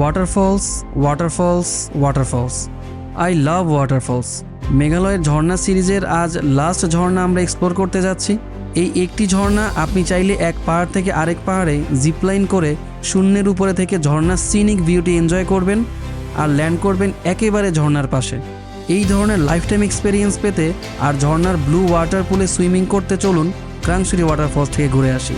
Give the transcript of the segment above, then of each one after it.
Waterfalls waterfalls waterfalls I love waterfalls মেঘালয়ের ঝর্ণা সিরিজের আজ লাস্ট ঝর্ণা আমরা এক্সপ্লোর করতে যাচ্ছি। এই একটি ঝর্ণা আপনি চাইলে এক পাহাড় থেকে আরেক পাহাড়ে জিপলাইন করে শূন্যের উপরে থেকে ঝর্ণার সিনিক ভিউটি এনজয় করবেন আর ল্যান্ড করবেন একেবারে ঝর্ণার পাশে। এই ধরনের লাইফ টাইম এক্সপিরিয়েন্স পেতে আর ঝর্ণার ব্লু ওয়াটার পুলে সুইমিং করতে চলুন ক্রাংসুরি ওয়াটারফলস থেকে ঘুরে আসি।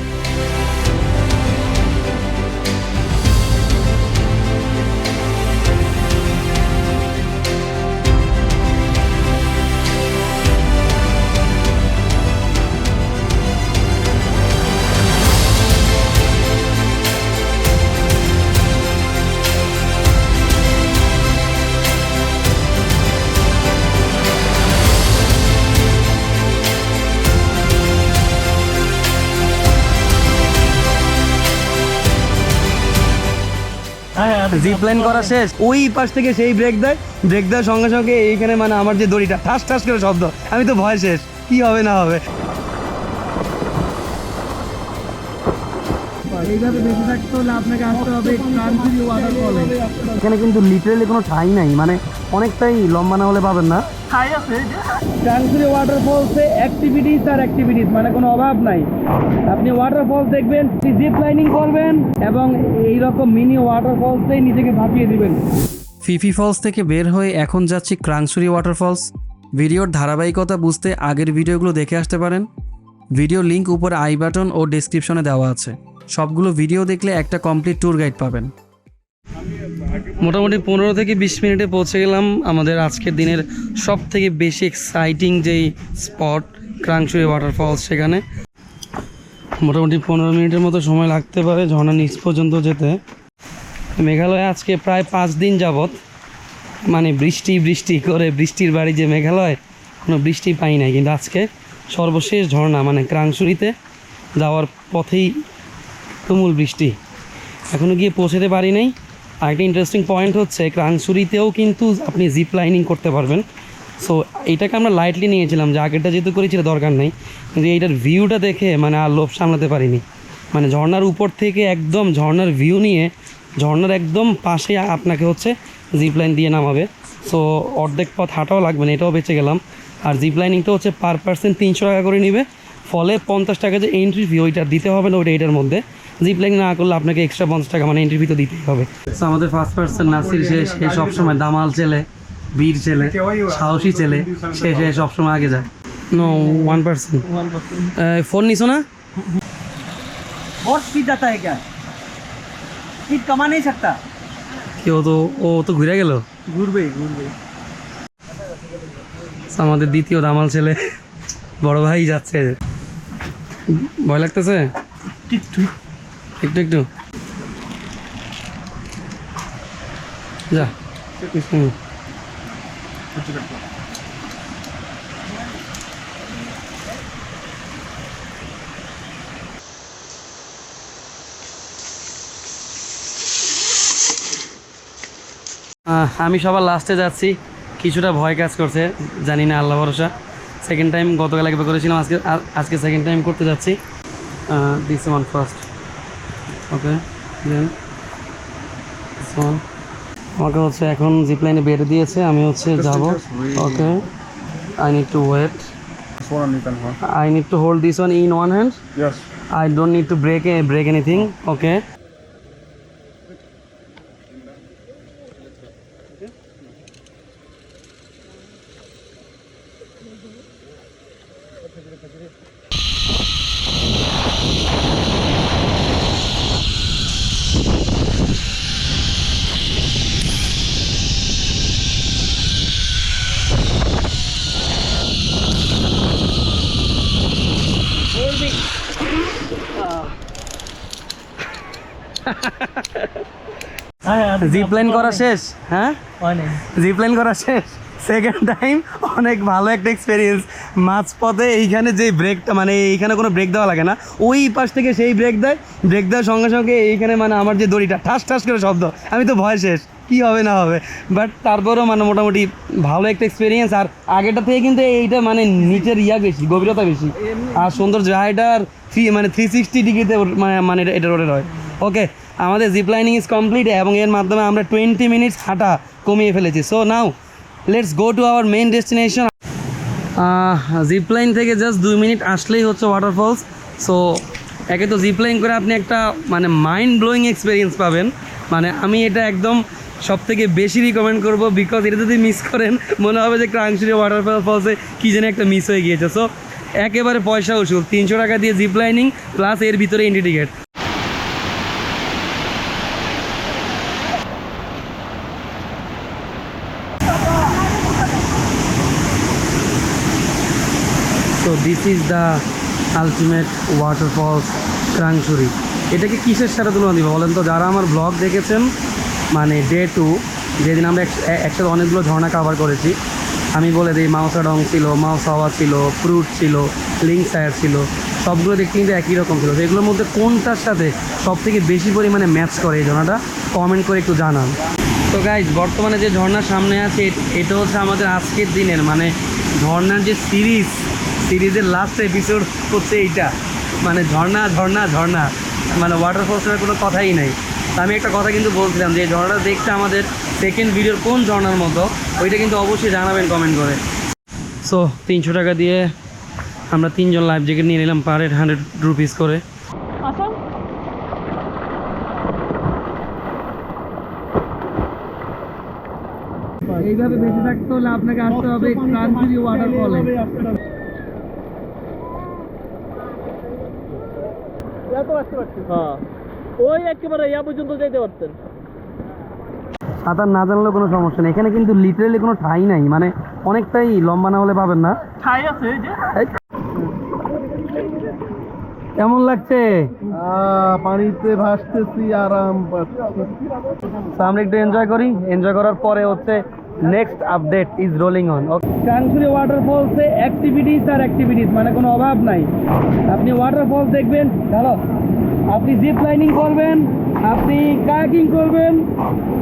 জিপলাইন করা শেষ। ওই পাশ থেকে সেই ব্রেক দেয়। ব্রেক দেওয়ার সঙ্গে সঙ্গে এইখানে মানে আমার যে দড়িটা, ঠাস ঠাস করে শব্দ। আমি তো ভয় শেষ। কি হবে না হবে? এইভাবে বেঁচে থাকতে হলে আপনাকে আসতে হবে ক্রান্তির ওয়াটারফলে এখানে কিন্তু লিটারেলি কোনো ঠাই নাই মানে অনেকটাই লম্বা না হলে পাবেন না। ক্রান্তির ওয়াটারফলসে অ্যাক্টিভিটিস আর অ্যাক্টিভিটিস মানে কোনো অভাব নাই। আপনি ওয়াটারফলস দেখবেন জিপ লাইনিং করবেন এবং এই রকম মিনি ওয়াটারফলসেই নিজেকে ভাপিয়ে দিবেন। ফিফি ফলস থেকে বের হয়ে এখন যাচ্ছি ক্রাংসুরি ওয়াটারফলস ভিডিওর ধারাবাহিকতা বুঝতে আগের ভিডিওগুলো দেখে আসতে পারেন। ভিডিও লিংক উপর আই বাটন ও ডেসক্রিপশনে দেওয়া আছে। সবগুলো ভিডিও দেখলে একটা কমপ্লিট ট্যুর গাইড পাবেন। মোটামুটি পনেরো থেকে বিশ মিনিটে পৌঁছে গেলাম। আমাদের আজকের দিনের সব থেকে বেশি এক্সাইটিং যেই স্পট ক্রাংসুরি ওয়াটারফলস সেখানে। মোটামুটি পনেরো মিনিটের মতো সময় লাগতে পারে ঝর্ণা নিচ পর্যন্ত যেতে। মেঘালয়ে আজকে প্রায় পাঁচ দিন যাবৎ মানে বৃষ্টি বৃষ্টি করে বৃষ্টির বাড়ি যে মেঘালয়, কোনো বৃষ্টি পাই নাই। কিন্তু আজকে সর্বশেষ ঝর্ণা মানে ক্রাংসুরিতে যাওয়ার পথেই তুমুল বৃষ্টি। এখনও গিয়ে পৌঁছাতে পারি নাই। আরেকটা ইন্টারেস্টিং পয়েন্ট হচ্ছে ক্রাংসুরিতেও কিন্তু আপনি জিপ লাইনিং করতে পারবেন। সো এটাকে আমরা লাইটলি নিয়েছিলাম যে আগেরটা যেহেতু করেছিল দরকার নেই। কিন্তু এইটার ভিউটা দেখে মানে আর লোভ সামলাতে পারিনি। মানে ঝর্নার উপর থেকে একদম ঝর্নার ভিউ নিয়ে ঝর্নার একদম পাশে আপনাকে হচ্ছে জিপ লাইন দিয়ে নামাবে। সো অর্ধেক পথ হাঁটাও লাগবে না, এটাও বেঁচে গেলাম। আর জিপ লাইনিংটা হচ্ছে পার পার্সেন্ট তিনশো টাকা করে নিবে। ফলে পঞ্চাশ টাকা যে এন্ট্রি ফি ওইটা দিতে হবে না, ওইটা এটার মধ্যে। জিপ লাইন না করলে আপনাকে এক্সট্রা পঞ্চাশ টাকা মানে এন্ট্রি ফি তো দিতেই হবে আমাদের ফার্স্ট পার্সন নাসির সে সে সবসময় দামাল ছেলে বীর ছেলে সাহসী ছেলে সে সে সবসময় আগে যায় নো ওয়ান পার্সেন্ট ফোন নিছো না बहुत स्पीड जाता है क्या स्पीड कमा नहीं सकता কি ও তো ও তো ঘুরে গেল घूरबे घूरबे আমাদের দ্বিতীয় দামাল ছেলে বড় ভাই যাচ্ছে ভয় লাগতেছে একটু একটু। যা হুম। আমি সবার লাস্টে যাচ্ছি। কিছুটা ভয় কাজ করছে, জানি না, আল্লাহ ভরসা। সেকেন্ড টাইম গতকাল একবার করেছিলাম, আজকে আজকে সেকেন্ড টাইম করতে যাচ্ছি। This one first okay then আমাকে হচ্ছে এখন জিপ লাইনে বেড়ে দিয়েছে আমি হচ্ছে যাব। Okay I need to wait. I need to hold this one in one hand I don't need to break break anything break Okay. Zipline করা শেষ? হ্যাঁ? জিপলাইন করা শেষ? সেকেন্ড টাইম অনেক ভালো একটা এক্সপিরিয়েন্স মাঝপথে এইখানে যে ব্রেকটা মানে এইখানে কোনো ব্রেক দেওয়া লাগে না। ওই পাশ থেকে সেই ব্রেক দেয়। ব্রেক দেওয়ার সঙ্গে সঙ্গে এইখানে মানে আমার যে দড়িটা ঠাস ঠাস করে শব্দ। আমি তো ভয় শেষ। কি হবে না হবে? বাট তারপরেও মানে মোটামুটি ভালো একটা এক্সপিরিয়েন্স আর আগেটা থেকে কিন্তু এইটা মানে নিচের ইয়া বেশি গভীরতা বেশি। আর সুন্দর জায়গাটার থ্রি মানে থ্রি সিক্সটি ডিগ্রিতে মানে এটা- এটা রোডের হয়। ওকে আমাদের জিপ লাইনিং ইজ কমপ্লিট এবং এর মাধ্যমে আমরা টোয়েন্টি মিনিটস হাঁটা কমিয়ে ফেলেছি। So now let's go to our main destination zip line থেকে জাস্ট দুই মিনিট আসলেই হচ্ছে ওয়াটারফলস সো একে তো জিপ লাইন করে আপনি একটা মানে মাইন্ড ব্লোয়িং এক্সপিরিয়েন্স পাবেন। মানে আমি এটা একদম সব থেকে বেশি রিকমেন্ড করব বিকজ এটা যদি মিস করেন, মনে হবে যে ক্রাংশুরি ওয়াটারফল ফলসে কী যেন একটা মিস হয়ে গিয়েছে। সো একেবারে পয়সা উসুল, তিনশো টাকা দিয়ে জিপ লাইনিং প্লাস এর ভিতরে entry so this is the ultimate waterfalls Krangsuri এটাকে কিসের সাথে তুলনা দিব বলেন তো? যারা আমার ব্লগ দেখেছেন মানে ডে টু যেদিন আমরা এক- এ- একসাথে অনেকগুলো ঝর্ণা কাভার করেছি, আমি বলে দিই মাউসা ডং ছিল মাউসাওয়া ছিল ফ্রুট ছিল লিঙ্ক সায়ার ছিল, সবগুলো দেখতে কিন্তু একই রকম ছিল। তো এগুলোর মধ্যে কোনটার সাথে সব থেকে বেশি পরিমাণে ম্যাচ করে এই ঝর্ণাটা কমেন্ট করে একটু জানান। তো গাইজ বর্তমানে যে ঝর্ণার সামনে আছে, এটা হচ্ছে আমাদের আজকের দিনের মানে ঝর্ণার যে সিরিজ সিরিজের লাস্ট এপিসোড হচ্ছে এইটা। মানে ঝর্ণা ঝর্ণা ঝর্ণা। মানে ওয়াটার ওয়াটারফলসের কোনো কথাই নাই। তা আমি একটা কথা কিন্তু বলছিলাম যে ঝর্ণাটা দেখতে আমাদের সেকেন্ড ভিডিওর কোন ঝর্ণার মতো ওইটা কিন্তু অবশ্যই জানাবেন কমেন্ট করে। সো তিনশো টাকা দিয়ে আমরা তিনজন লাইফ জ্যাকেট নিয়ে নিলাম পার হেড হান্ড্রেড রুপিস করে। এইভাবে বেঁচে থাকতে হলে আপনাকে আসতে হবে ক্রান্তিরি ওয়াটারফলে হ্যাঁ। ওই একেবারে ইয়া পর্যন্ত যেতে পারতেন। সাঁতার না জানলেও কোনো সমস্যা নেই। এখানে কিন্তু লিটারেলি কোনো ঠাই নাই। মানে অনেকটাই লম্বা না হলে পাবেন না। ঠাই আছে এই যে। এই। কেমন লাগছে? পানিতে ভাসতেছি আরাম পাচ্ছি। আমরা একটু এনজয় করি। এনজয় করার পরে হচ্ছে next update is rolling on okay Kansuri ওয়াটারফলসে activities আর অ্যাক্টিভিটিস মানে কোনো অভাব নাই। আপনি ওয়াটারফলস দেখবেন ভালো আপনি জিপ লাইনিং করবেন, আপনি কায়াকিং করবেন,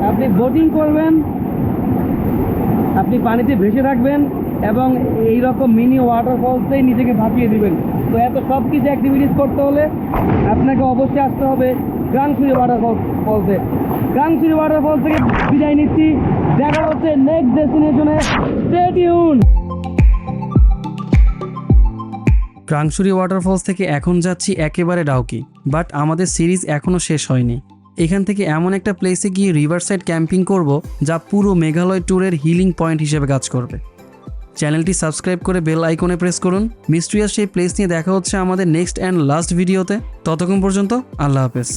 আপনি বোটিং করবেন, আপনি পানিতে ভেসে থাকবেন এবং এই রকম মিনি ওয়াটারফলসেই নিজেকে ভাসিয়ে দিবেন। তো এত সব কিছু অ্যাক্টিভিটিস করতে হলে আপনাকে অবশ্যই আসতে হবে গাংসুরি ওয়াটারফল ফলসে গাংসুরি ওয়াটারফল থেকে বিদায় নিচ্ছি। দেখা হচ্ছে নেক্সট ডেস্টিনেশনে স্টে টিউন ক্রাংশুরি ওয়াটারফলস থেকে এখন যাচ্ছি একেবারে ডাউকি বাট আমাদের সিরিজ এখনও শেষ হয়নি। এখান থেকে এমন একটা প্লেসে গিয়ে রিভার সাইড ক্যাম্পিং করব, যা পুরো মেঘালয় ট্যুরের হিলিং পয়েন্ট হিসেবে কাজ করবে। চ্যানেলটি সাবস্ক্রাইব করে বেল আইকনে প্রেস করুন। মিস্ট্রিয়াস সেই প্লেস নিয়ে দেখা হচ্ছে আমাদের নেক্সট অ্যান্ড লাস্ট ভিডিওতে ততক্ষণ পর্যন্ত আল্লাহ হাফেজ।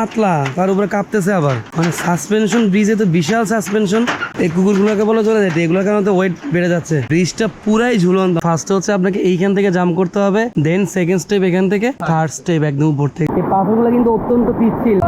পাতলা, তার উপরে কাঁপতেছে আবার। মানে সাসপেনশন ব্রিজে তো বিশাল সাসপেনশন এই কুকুরগুলোকে বলে চলে যেতে এগুলোর কারণে তো ওয়েট বেড়ে যাচ্ছে। ব্রিজটা পুরাই ঝুলন্ত। ফার্স্ট হচ্ছে আপনাকে এইখান থেকে জাম্প করতে হবে দেন সেকেন্ড স্টেপ এখান থেকে থার্ড স্টেপ একদম উপর থেকে। এই পাথরগুলো কিন্তু অত্যন্ত পিচ্ছিল।